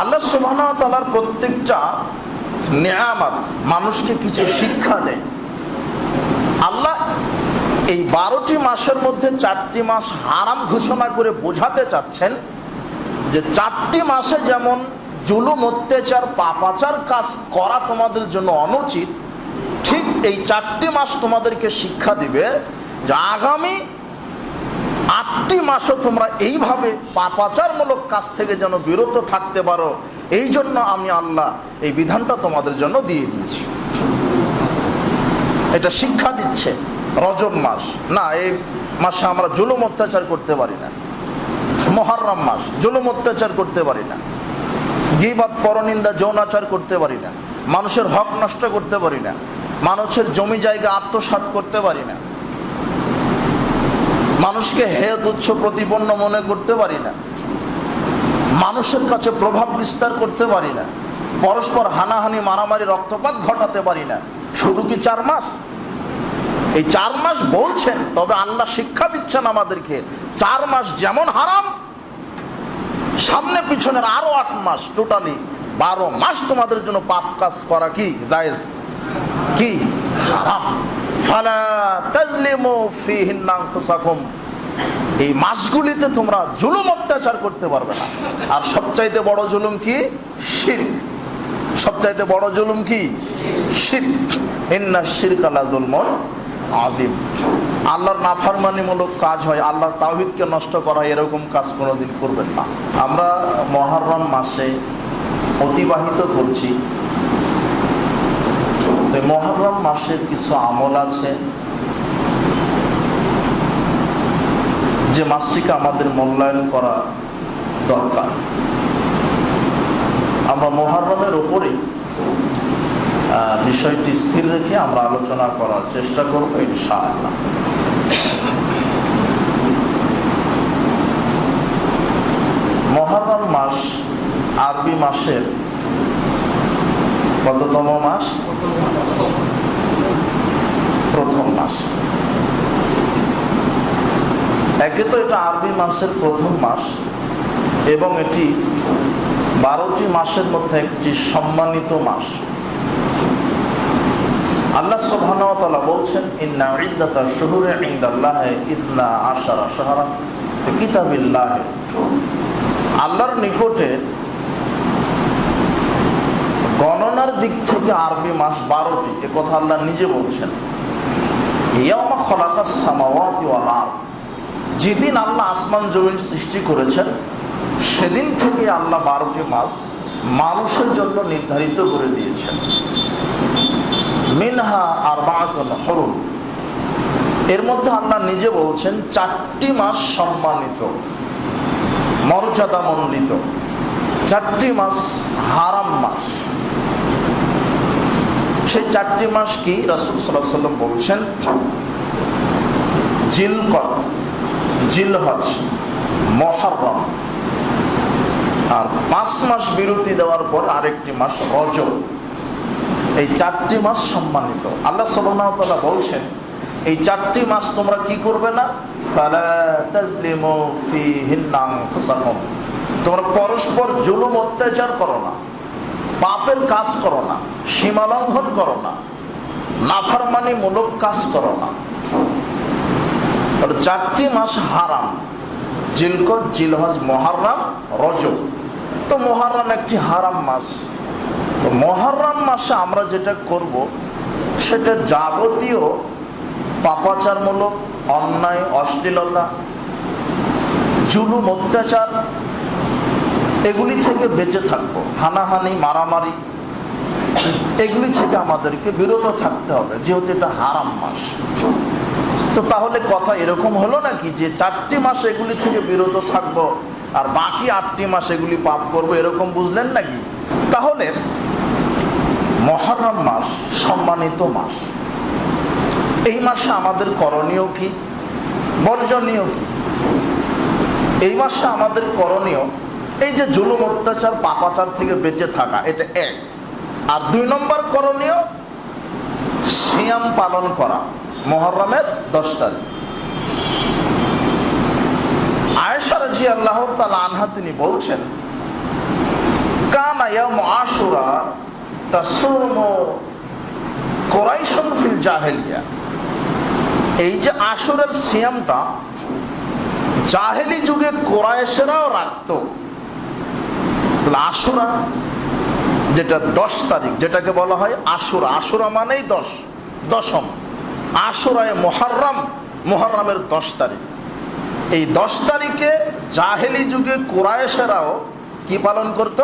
আল্লাহ সুবাহতালার প্রত্যেকটা নেয়ামাত মানুষকে কিছু শিক্ষা দেয়। আল্লাহ এই বারোটি মাসের মধ্যে চারটি মাস হারাম ঘোষণা করে বোঝাতে চাচ্ছেন যে চারটি মাসে যেমন জুলুম, অত্যাচার, পাপাচার কাজ করা তোমাদের জন্য অনুচিত, ঠিক এই চারটি মাস তোমাদেরকে শিক্ষা দিবে যে আগামী আটটি মাসও তোমরা এইভাবে পাপাচারমূলক কাজ থেকে যেন বিরত থাকতে পারো, এই জন্য আমি আল্লাহ এই বিধানটা তোমাদের জন্য দিয়ে দিয়েছি। এটা শিক্ষা দিচ্ছে রজব মাস। না, এই মাসে আমরা জুলুম অত্যাচার করতে পারি না। মহারম মাস, জুলুম অত্যাচার করতে পারি না। গিবাদ পরনিন্দা, যৌনাচার করতে পারি না। মানুষের হক নষ্ট করতে পারি না। মানুষের জমি জায়গা আত্মসাৎ করতে পারি না। মানুষকে হে তুচ্ছ প্রতিপন্ন মনে করতে পারি না। মানুষের কাছে প্রভাব বিস্তার করতে পারি না। পরস্পর হানাহানি, মারামারি, রক্তপাত ঘটাতে পারি না। শুধু কি চার মাস? এই চার মাস বলছেন, তবে আল্লাহ শিক্ষা দিচ্ছেন আমাদেরকে, চার মাস যেমন হারাম, সামনে পিছনের আরও আট মাস টোটালি বারো মাস তোমাদের জন্য পাপ কাজ করা কি? জায়েজ? কি? হারাম। ফালা তাজলিমু ফিহিন্না আনফুসাকুম। এই মাসগুলিতে তোমরা জুলুম অত্যাচার করতে পারবে না। আর সবচাইতে বড় জুলুম কি? শিরক। সবচাইতে বড় জুলুম কি? শিরক। ইন্না শিরক আলা জুলমন আজিম আল্লাহর নাফারমানিমূলক কাজ হয়, আল্লাহর তাওহিদকে নষ্ট করা হয় এরকম কাজ কোনোদিন করবেন না। আমরা মহারম মাসে অতিবাহিত করছি তো মহরম মাসের কিছু আমল আছে। যে মাসটিকে আমাদের মূল্যায়ন করা দরকার। আমরা মহারমের ওপরেই আহ, বিষয়টি স্থির রেখে আমরা আলোচনা করার চেষ্টা করব ইনশাআল্লাহ। মহরম মাস আরবি মাসের কততম মাস? প্রথম মাস। একে তো এটা আরবি মাসের প্রথম মাস এবং এটি বারোটি মাসের মধ্যে একটি সম্মানিত মাস। আল্লাহ সুবহানাহু বলছেন, ইন্না ইদ্দাতা শুহুরে ইনদাল্লাহ ইসনা আশারা শাহরা ফি কিতাবিল্লাহ। আল্লাহর নিকটে গণনার দিক থেকে আরবি মাস বারোটি, এ কথা আল্লাহ নিজে বলছেন। ইয়ামা যেদিন আল্লাহ আসমান জমিন সৃষ্টি করেছেন, সেদিন থেকে আল্লাহ বারোটি মাস মানুষের জন্য নির্ধারিত করে দিয়েছেন। মিনহা আর বাহাতন হরুম। এর মধ্যে আল্লাহ নিজে বলছেন, চারটি মাস সম্মানিত, মর্যাদামণ্ডিত। চারটি মাস হারাম মাস। সেই চারটি মাস কি রাসুল সাল্লাহ সাল্লাম বলছেন, জিলকত, জিলহজ, মহরম। আর পাঁচ মাস বিরতি দেওয়ার পর আরেকটি মাস রজব। এই চারটি মাস সম্মানিত। আল্লাহ সুবহানাহু বলছেন, এই চারটি মাস তোমরা কি করবে না? তোমরা পরস্পর জুলুম, অত্যাচার করো না। পাপের কাজ করো না, সীমা লঙ্ঘন করো না, নাফারমানি মূলক কাজ করো না। চারটি মাস হারাম, জিলকত, জিলহজ, মহারাম, রজব। তো মহারাম একটি হারাম মাস। তো মহারাম মাসে আমরা যেটা করব, সেটা যাবতীয় পাপাচারমূলক, অন্যায়, অশ্লীলতা, জুলুম, অত্যাচার এগুলি থেকে বেঁচে থাকব। হানাহানি, মারামারি, এগুলি থেকে আমাদেরকে বিরত থাকতে হবে, যেহেতু এটা হারাম মাস। তো তাহলে কথা এরকম হলো নাকি যে চারটি মাস এগুলি থেকে বিরত থাকব আর বাকি আটটি মাস এগুলি পাপ করব, এরকম বুঝলেন নাকি? তাহলে মহরম মাস সম্মানিত মাস। এই মাসে আমাদের করণীয় কি? বর্জনীয় কি? এই মাসে আমাদের করণীয় এই যে জুলুম, অত্যাচার, পাপাচার থেকে বেঁচে থাকা, এটা এক। আর দুই নম্বর করণীয়, সিয়াম পালন করা, মহরমের দশ তারিখ। আয়েশা রাজি আল্লাহ আনহা তিনি বলছেন ইয়াম আশুরা তাসুমু কোরাইশন ফিল জাহেলিয়া। এই যে আশুরের সিয়ামটা, জাহেলি যুগে কোরাইশেরাও রাখত। তাহলে আশুরা, যেটা দশ তারিখ, যেটাকে বলা হয় আশুরা। আশুরা মানেই দশ, দশম। আশুরায় মোহারম মোহারমের দশ তারিখ। এই দশ তারিখে জাহেলি যুগে কোরআশেরাও কি পালন করত?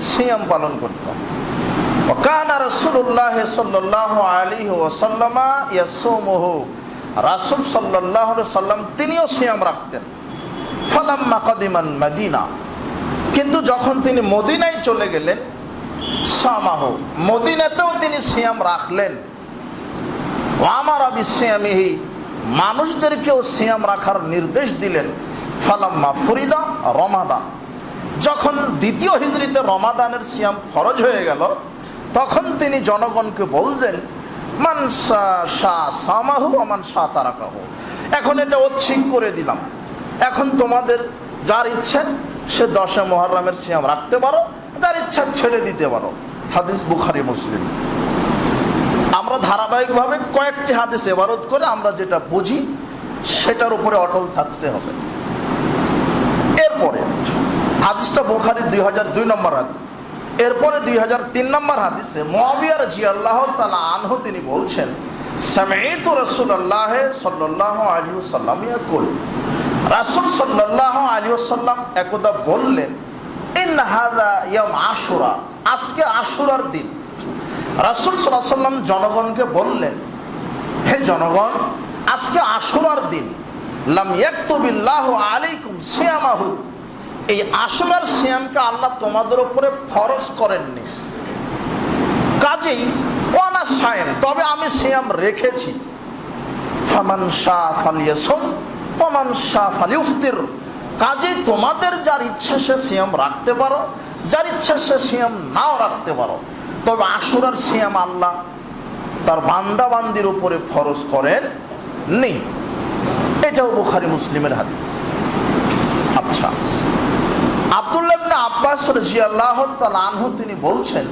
সিয়াম পালন করত। কানা রসুল্লাহ সাল্লাহ আলী ওসাল্লামা ইয়াসুমহ। রাসুল সাল্লাহ সাল্লাম তিনিও সিয়াম রাখতেন। ফালাম্মা কদিমান মদিনা। কিন্তু যখন তিনি মদিনায় চলে গেলেন, সামাহ, মদিনাতেও তিনি সিয়াম রাখলেন। আমার আবিসিয়ামিহি মানুষদেরকেও সিয়াম রাখার নির্দেশ দিলেন। ফালাম্মা ফরিদা রমাদান। যখন দ্বিতীয় হিজড়িতে রমাদানের সিয়াম ফরজ হয়ে গেল, তখন তিনি জনগণকে বললেন, মান শাহ সামাহু আমান শাহ তারাকাহু। এখন এটা ঐচ্ছিক করে দিলাম। এখন তোমাদের যার ইচ্ছে সে দশে মোহরমের সিয়াম রাখতে পারো, তার ইচ্ছা ছেড়ে দিতে পারো। হাদিস বুখারি, মুসলিম। আমরা ধারাবাহিকভাবে কয়েকটি হাদিস এবারত করে আমরা যেটা বুঝি, সেটার উপরে অটল থাকতে হবে। এরপরে, হাদিসটা বুখারির দুই হাজার দুই নম্বর হাদিস। এরপরে দুই হাজার তিন নম্বর হাদিসে মহাবিয়ার জি আল্লাহ তালা আনহু তিনি বলছেন সামেত রসুল্লাহ সাল্লাহ আলী সাল্লাম ইয়াকুল। রাসুল সাল্লাহ আলী সাল্লাম একদা বললেন আশুরা আজকে আশুরার দিন। রাসুল সাল্লাম জনগণকে বললেন, হে জনগণ, আজকে আশুরার দিন। লাম ইয়াকতুবিল্লাহ আলাইকুম সিয়ামাহু এই আশুরার সিয়ামকে আল্লাহ তোমাদের উপরে ফরজ করেননি। কাজেই ওয়ানা সায়েম, তবে আমি সিয়াম রেখেছি। ফামান শাহ ফালিয়াসুম ওমান শাহ ফালিউফতির কাজেই তোমাদের যার ইচ্ছা সে সিয়াম রাখতে পারো, যার ইচ্ছা সে সিয়াম নাও রাখতে পারো। তবে আশুরার সিয়াম আল্লাহ তার বান্দাবান্দির উপরে ফরজ করেন নেই। এটাও বুখারি মুসলিমের হাদিস। আচ্ছা আবদুল্লাবনে আব্বাস রাজিয়াল্লাহ আনহু তিনি বলছেন,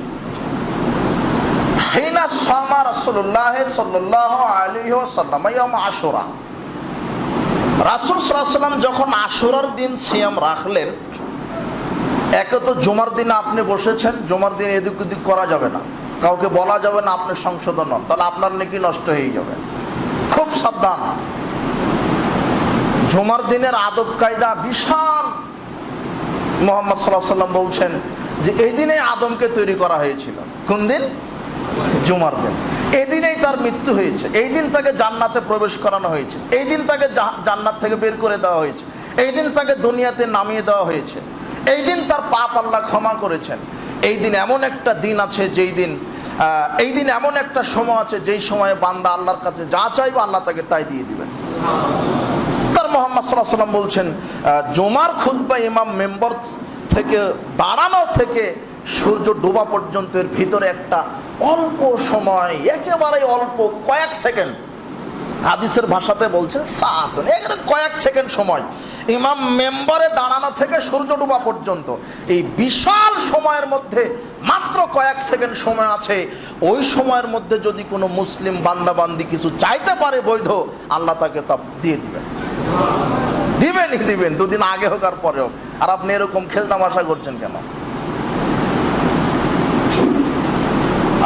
হিনা সামা রাসূলুল্লাহ সাল্লাল্লাহু আলাইহি ওয়াসাল্লাম ইয়াম আশুরা। রাসূল আলাইহি যখন আশুরার দিন সিয়াম রাখলেন, একে তো জুমার দিনে আপনি বসেছেন, জুমার দিনে এদিক ওদিক করা যাবে না। কাউকে বলা যাবে না আপনি সংশোধন হন, তাহলে আপনার নাকি নষ্ট হয়ে যাবে। খুব সাবধান। জুমার দিনের আদব কায়দা বিশাল। মোহাম্মদ সাল্লাহ সাল্লাম বলছেন যে, এই দিনে আদমকে তৈরি করা হয়েছিল। কোন দিন? জুমার দিন। এই দিনেই তার মৃত্যু হয়েছে। এই দিন তাকে জান্নাতে প্রবেশ করানো হয়েছে। এই দিন তাকে জান্নাত থেকে বের করে দেওয়া হয়েছে। এই দিন তাকে দুনিয়াতে নামিয়ে দেওয়া হয়েছে। এই দিন তার পাপ আল্লাহ ক্ষমা করেছেন। এই দিন এমন একটা দিন আছে যেই দিন এই দিন এমন একটা সময় আছে যেই সময়ে বান্দা আল্লাহর কাছে যা চাইবে আল্লাহ তাকে তাই দিয়ে দিবেন তার মোহাম্মদ সাল্লাহ সাল্লাম বলছেন জুমার খুদ্া ইমাম মেম্বার থেকে দাঁড়ানো থেকে সূর্য ডোবা পর্যন্ত এর ভিতরে একটা অল্প সময় একেবারে অল্প কয়েক সেকেন্ড। হাদিসের ভাষাতে বলছেন সাত এখানে কয়েক সেকেন্ড সময়। ইমাম মেম্বারে দাঁড়ানো থেকে সূর্য ডোবা পর্যন্ত। এই বিশাল সময়ের মধ্যে মাত্র কয়েক সেকেন্ড সময় আছে। ওই সময়ের মধ্যে যদি কোনো মুসলিম বান্দাবান্দি কিছু চাইতে পারে বৈধ, আল্লাহ তাকে তা দিয়ে দিবেন। দিবেনই দিবেন, দুদিন আগে হোক আর পরে হোক। আর আপনি এরকম খেলতাম আশা করছেন কেন?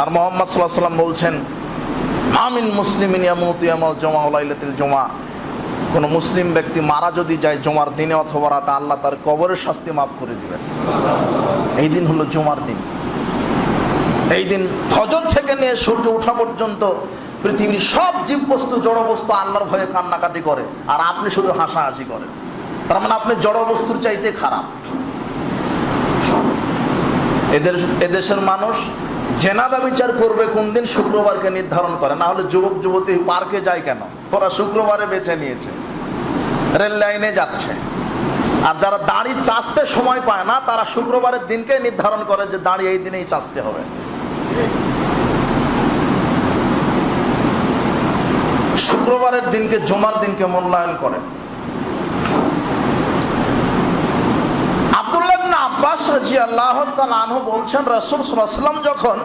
আর মোহাম্মদ সাল্লাহ সাল্লাম বলছেন আমিন ইয়ামাল জমা উলাইলাতিল জমা। কোনো মুসলিম ব্যক্তি মারা যদি যায় জমার দিনে অথবা রাতে, আল্লাহ তার কবরের শাস্তি মাফ করে দিবেন। এই দিন হলো জমার দিন। এই দিন ফজর থেকে নিয়ে সূর্য ওঠা পর্যন্ত পৃথিবীর সব জীববস্তু, জড়বস্তু আল্লাহর ভয়ে কান্নাকাটি করে, আর আপনি শুধু হাসাহাসি করেন। তার মানে আপনি জড়বস্তুর চাইতে খারাপ। এদের, এদেশের মানুষ জেনাদা বিচার করবে কোন দিন শুক্রবারকে নির্ধারণ করে। না হলে যুবক, যুবতী পার্কে যায় কেন? ওরা শুক্রবারে বেছে নিয়েছে। রেল লাইনে যাচ্ছে। আর যারা দাঁড়ি চাষতে সময় পায় না, তারা শুক্রবারের দিনকে নির্ধারণ করে যে দাড়ি এই দিনেই চাষতে হবে। শুক্রবারের দিনকে, জমার দিনকে মূল্যায়ন করেন। আব্দুল্লাহ আব্বাস রাজি আল্লাহ আনহু বলছেন, রসুল সাল্লাম যখন